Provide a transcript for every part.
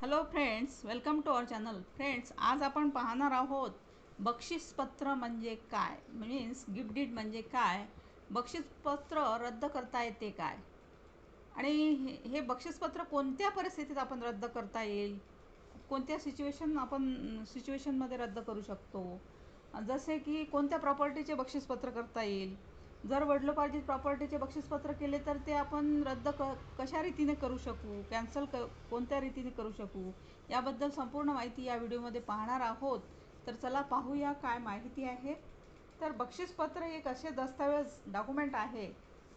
Hello friends welcome to our channel friends आज आपण पाहणार आहोत बक्षीसपत्र म्हणजे काय? मीन्स गिफ्ट डीड म्हणजे काय? बक्षीसपत्र रद्द करता येते काय? आणि हे हे बक्षीसपत्र कोणत्या परिस्थितीत आपण रद्द करता येईल? कोणत्या सिच्युएशन आपण सिच्युएशनमध्ये रद्द करू शकतो? जसे की कोणत्या प्रॉपर्टीचे बक्षीसपत्र करता येईल? जर वडिलोपार्जित प्रॉपर्टीचे बक्षीसपत्र केले तर ते आपण रद्द क कशा रीतीने करू शकू? कॅन्सल क कोणत्या रीतीने करू शकू? याबद्दल संपूर्ण माहिती या व्हिडिओमध्ये पाहणार आहोत. तर चला पाहूया काय माहिती आहे. तर बक्षीसपत्र एक असे दस्तावेज डॉक्युमेंट आहे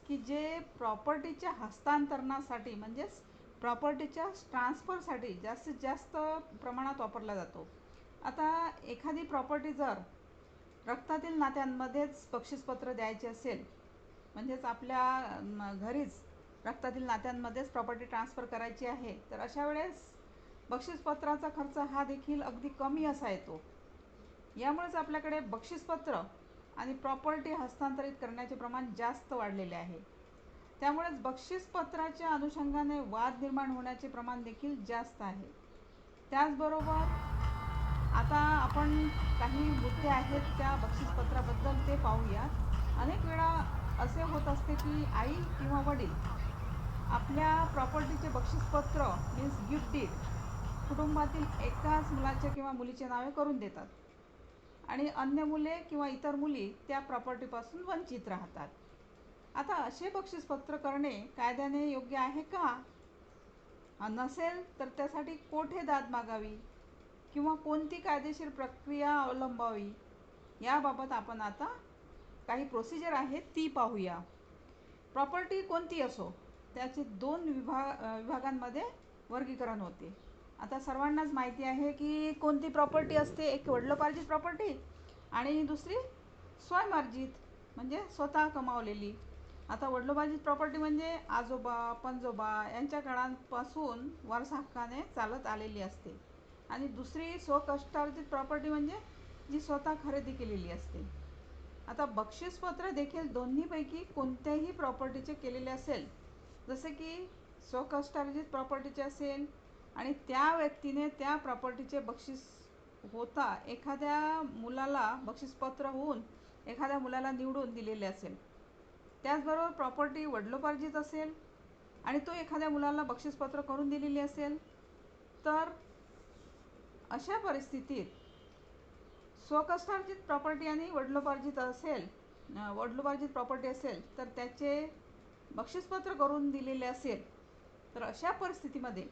की जे प्रॉपर्टीच्या हस्तांतरणासाठी म्हणजेच प्रॉपर्टीच्या ट्रान्सफरसाठी जास्तीत जास्त प्रमाणात वापरला जातो. आता एखादी प्रॉपर्टी जर रक्तातील नात्यांमध्येच बक्षीसपत्र द्यायचे असेल म्हणजेच आपल्या घरीच रक्तातील नात्यांमध्येच प्रॉपर्टी ट्रान्सफर करायची आहे तर अशा वेळेस बक्षीसपत्राचा खर्च हा देखील अगदी कमी असा येतो. यामुळेच आपल्याकडे बक्षीसपत्र आणि प्रॉपर्टी हस्तांतरित करण्याचे प्रमाण जास्त वाढलेले आहे. त्यामुळेच बक्षीसपत्राच्या अनुषंगाने वाद निर्माण होण्याचे प्रमाण देखील जास्त आहे. त्याचबरोबर आता आपण काही मुद्दे आहेत त्या बक्षीसपत्राबद्दल ते पाहूया. अनेक वेळा असे होत असते की आई किंवा वडील आपल्या प्रॉपर्टीचे बक्षीसपत्र मीन्स गिफ्ट डीड कुटुंबातील एकाच मुलाचे किंवा मुलीचे नावे करून देतात. आणि अन्य मुले किंवा इतर मुली त्या प्रॉपर्टीपासून वंचित राहतात. आता असे बक्षीसपत्र करणे कायद्याने योग्य आहे का? नसेल तर त्यासाठी कोठे दाद मागावी? किंवा कोणती कायदेशीर प्रक्रिया अवलंबावी याबाबत आपण आता काही प्रोसिजर आहे ती पाहूया. प्रॉपर्टी कोणती असो त्याचे दोन विभाग विभागांमध्ये वर्गीकरण होते. आता सर्वांनाच माहिती आहे की कोणती प्रॉपर्टी असते एक वडिलोपार्जित प्रॉपर्टी आणि दुसरी स्वयंमार्जित म्हणजे स्वतः कमावलेली. आता वडिलोपार्जित प्रॉपर्टी म्हणजे आजोबा पणजोबा यांच्या काळांपासून वारसा हक्काने चालत आलेली असते. आणि दुसरी स्वकष्टार्जित प्रॉपर्टी म्हणजे जी स्वतः खरेदी केलेली असते. आता बक्षीसपत्र देखील दोन्हीपैकी कोणत्याही प्रॉपर्टीचे केलेले असेल जसे की स्वकष्टार्जित प्रॉपर्टीचे असेल आणि त्या व्यक्तीने त्या प्रॉपर्टीचे बक्षीस होता एखाद्या मुलाला बक्षीसपत्र होऊन एखाद्या मुलाला निवडून दिलेले असेल. त्याचबरोबर प्रॉपर्टी वडिलोपार्जित असेल आणि तो एखाद्या मुलाला बक्षीसपत्र करून दिलेली असेल तर अशा परिस्थितीत स्वकष्टार्जित प्रॉपर्टी आणि वडिलोपार्जित असेल वडिलोपार्जित प्रॉपर्टी असेल तर त्याचे बक्षीसपत्र करून दिलेले असेल तर अशा परिस्थितीमध्ये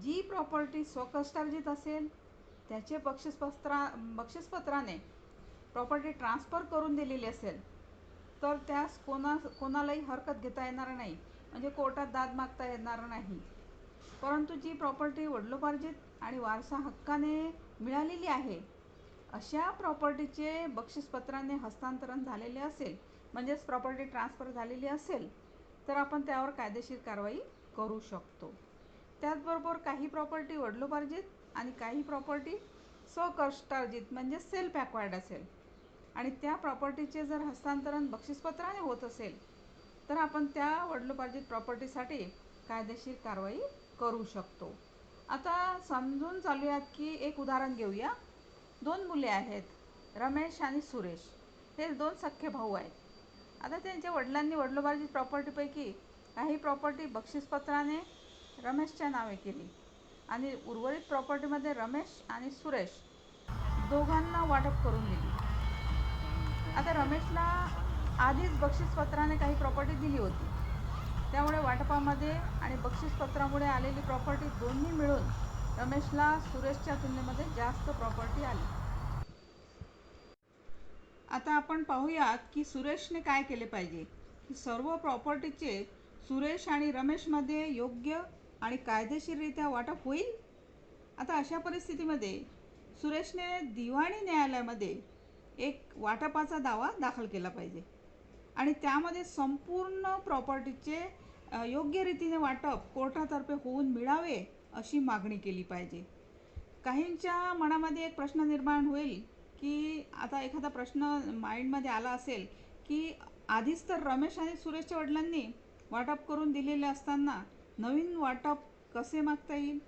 जी प्रॉपर्टी स्वकष्टार्जित असेल त्याचे बक्षीसपत्रा बक्षीसपत्राने प्रॉपर्टी ट्रान्सफर करून दिलेली असेल तर त्यास कोणा कोणालाही हरकत घेता येणार नाही. म्हणजे कोर्टात दाद मागता येणार नाही. परंतु जी प्रॉपर्टी वडिलोपार्जित आणि वारसा हक्काने मिळालेली आहे अशा प्रॉपर्टीचे बक्षीसपत्राने हस्तांतरण झालेले असेल म्हणजेच प्रॉपर्टी ट्रान्सफर झालेली असेल तर आपण त्यावर कायदेशीर कारवाई करू शकतो. त्याचबरोबर काही प्रॉपर्टी वडिलोपार्जित आणि काही प्रॉपर्टी स्वकष्टार्जित म्हणजे सेल्फ ॲक्वायर्ड असेल. आणि त्या प्रॉपर्टीचे जर हस्तांतरण बक्षीसपत्राने होत असेल तर आपण त्या वडिलोपार्जित प्रॉपर्टीसाठी कायदेशीर कारवाई करू शकतो. आता समजून चालूयात की एक उदाहरण घेऊया. दोन मुले आहेत रमेश आणि सुरेश. हे दोन सख्खे भाऊ आहेत. आता त्यांच्या वडिलांनी वडिलोबाची प्रॉपर्टीपैकी काही प्रॉपर्टी बक्षीसपत्राने रमेशच्या नावे केली आणि उर्वरित प्रॉपर्टीमध्ये रमेश आणि सुरेश दोघांना वाटप करून दिली. आता रमेशला आधीच बक्षीसपत्राने काही प्रॉपर्टी दिली होती. त्यामुळे वाटपामध्ये आणि बक्षीसपत्रामुळे आलेली प्रॉपर्टी दोन्ही मिळून रमेशला सुरेशच्या तुलनेमध्ये जास्त प्रॉपर्टी आली. आता आपण पाहूयात की सुरेशने काय केले पाहिजे. की सर्व प्रॉपर्टीचे सुरेश आणि रमेशमध्ये योग्य आणि कायदेशीररित्या वाटप होईल? आता अशा परिस्थितीमध्ये सुरेशने दिवाणी न्यायालयामध्ये एक वाटपाचा दावा दाखल केला पाहिजे. आणि त्यामध्ये संपूर्ण प्रॉपर्टीचे योग्य रीतीने वाटप कोर्टातर्फे होऊन मिळावे अशी मागणी केली पाहिजे. काहींच्या मनामध्ये एक प्रश्न निर्माण होईल की आता एखादा प्रश्न माइंडमध्ये आला असेल की आधीच तर रमेश आणि सुरेशच्या वडिलांनी वाटप करून दिलेले असताना नवीन वाटप कसे मागता येईल?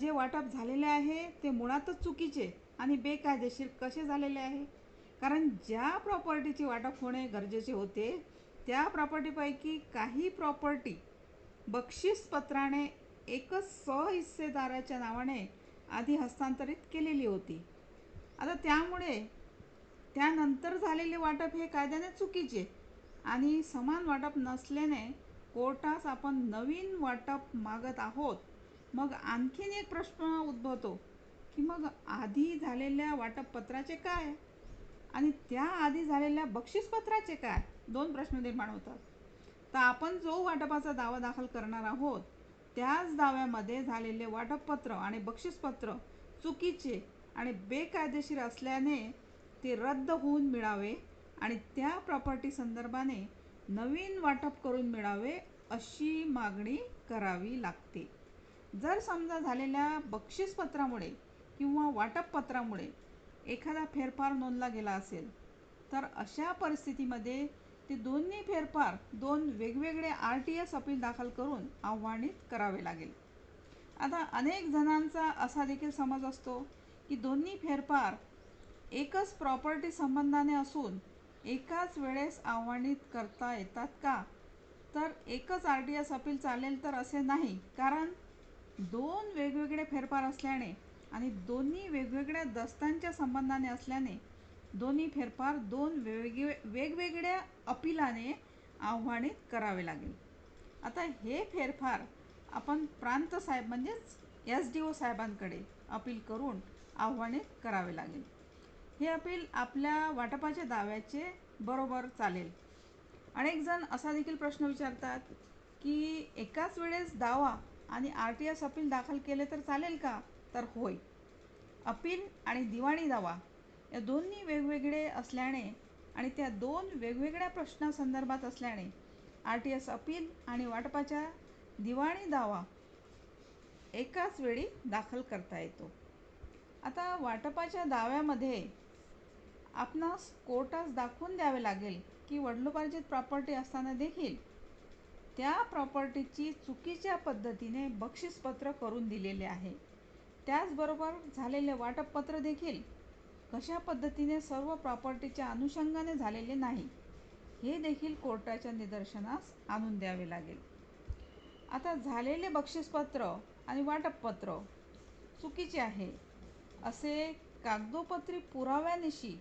जे वाटप झालेले आहे ते मुळातच चुकीचे आणि बेकायदेशीर कसे झालेले आहे? कारण ज्या प्रॉपर्टीचे वाटप होणे गरजेचे होते त्या प्रॉपर्टीपैकी काही प्रॉपर्टी बक्षीसपत्राने एकच सहहिस्सेदाराच्या नावाने आधी हस्तांतरित केलेली होती. आता त्यामुळे त्यानंतर झालेले वाटप हे कायद्याने चुकीचे आणि समान वाटप नसल्याने कोर्टास आपण नवीन वाटप मागत आहोत. मग आणखीन एक प्रश्न उद्भवतो की मग आधी झालेल्या वाटपपत्राचे काय? आणि त्या आधी झालेल्या बक्षीसपत्राचे काय? दोन प्रश्न निर्माण होतात. तर आपण जो वाटपाचा दावा दाखल करणार आहोत त्याच दाव्यामध्ये झालेले वाटपपत्र आणि बक्षीसपत्र चुकीचे आणि बेकायदेशीर असल्याने ते रद्द होऊन मिळावे आणि त्या प्रॉपर्टी संदर्भाने नवीन वाटप करून मिळावे अशी मागणी करावी लागते. जर समजा झालेल्या बक्षीसपत्रामुळे किंवा वाटपपत्रामुळे एखादा फेरफार नोंदला गेला असेल तर अशा परिस्थितीमध्ये ते दोन्ही फेरफार दोन वेगवेगळे आर टी एस अपील दाखल करून आव्हानित करावे लागेल. आता अनेक जणांचा असा देखील समज असतो की दोन्ही फेरफार एकच प्रॉपर्टी संबंधाने असून एकाच वेळेस आव्हानित करता येतात का? तर एकच आर टी एस अपील चालेल तर असे नाही कारण दोन वेगवेगळे फेरफार असल्याने आणि दोन्ही वेगवेगळ्या दस्तांच्या संबंधाने असल्याने दोन्ही फेरफार दोन वेगवे वेगवेगळ्या अपिलाने आव्हानित करावे लागेल. आता हे फेरफार आपण प्रांत साहेब म्हणजेच एस डी ओ साहेबांकडे अपील करून आव्हानित करावे लागेल. हे अपील आपल्या वाटपाच्या दाव्याचे बरोबर चालेल. अनेक जण असा देखील प्रश्न विचारतात की एकाच वेळेस दावा आणि आर टी एस अपील दाखल केले तर चालेल का? तर होय. अपील आणि दिवाणी दावा या दोन्ही वेगवेगळे असल्याने आणि त्या दोन वेगवेगळ्या प्रश्नासंदर्भात असल्याने आर टी एस अपील आणि वाटपाच्या दिवाणी दावा एकाच वेळी दाखल करता येतो. आता वाटपाच्या दाव्यामध्ये आपणास कोर्टास दाखवून द्यावे लागेल की वडिलोपार्जित प्रॉपर्टी असताना देखील त्या प्रॉपर्टीची चुकीच्या पद्धतीने बक्षीसपत्र करून दिलेले आहे. त्याचबरोबर झालेले वाटपपत्र देखील कशा पद्धतीने सर्व प्रॉपर्टीच्या अनुषंगाने झालेले नाही हे देखील कोर्टाच्या निदर्शनास आणून द्यावे लागेल. आता झालेले बक्षीसपत्र आणि वाटपपत्र चुकीचे आहे असे कागदोपत्री पुराव्यानिशी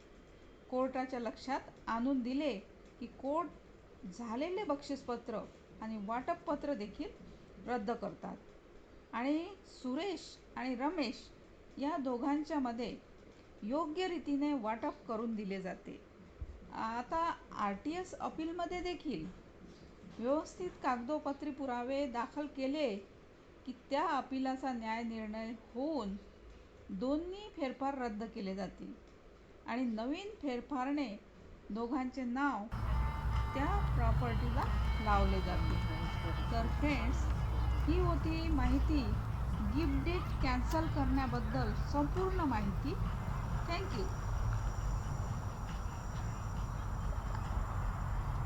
कोर्टाच्या लक्षात आणून दिले की कोर्ट झालेले बक्षीसपत्र आणि वाटपपत्र देखील रद्द करतात. आणि सुरेश आणि रमेश या दोघांच्यामध्ये योग्य रीतीने वाटप करून दिले जाते. आता आर टी एस अपीलमध्ये देखील व्यवस्थित कागदोपत्री पुरावे दाखल केले की त्या अपिलाचा न्याय निर्णय होऊन दोन्ही फेरफार रद्द केले जातील आणि नवीन फेरफारने दोघांचे नाव त्या प्रॉपर्टीला लावले जाते तर फ्रेंड्स ही होती माहिती. गिफ्ट डेट कॅन्सल करण्याबद्दल संपूर्ण माहिती Thank you.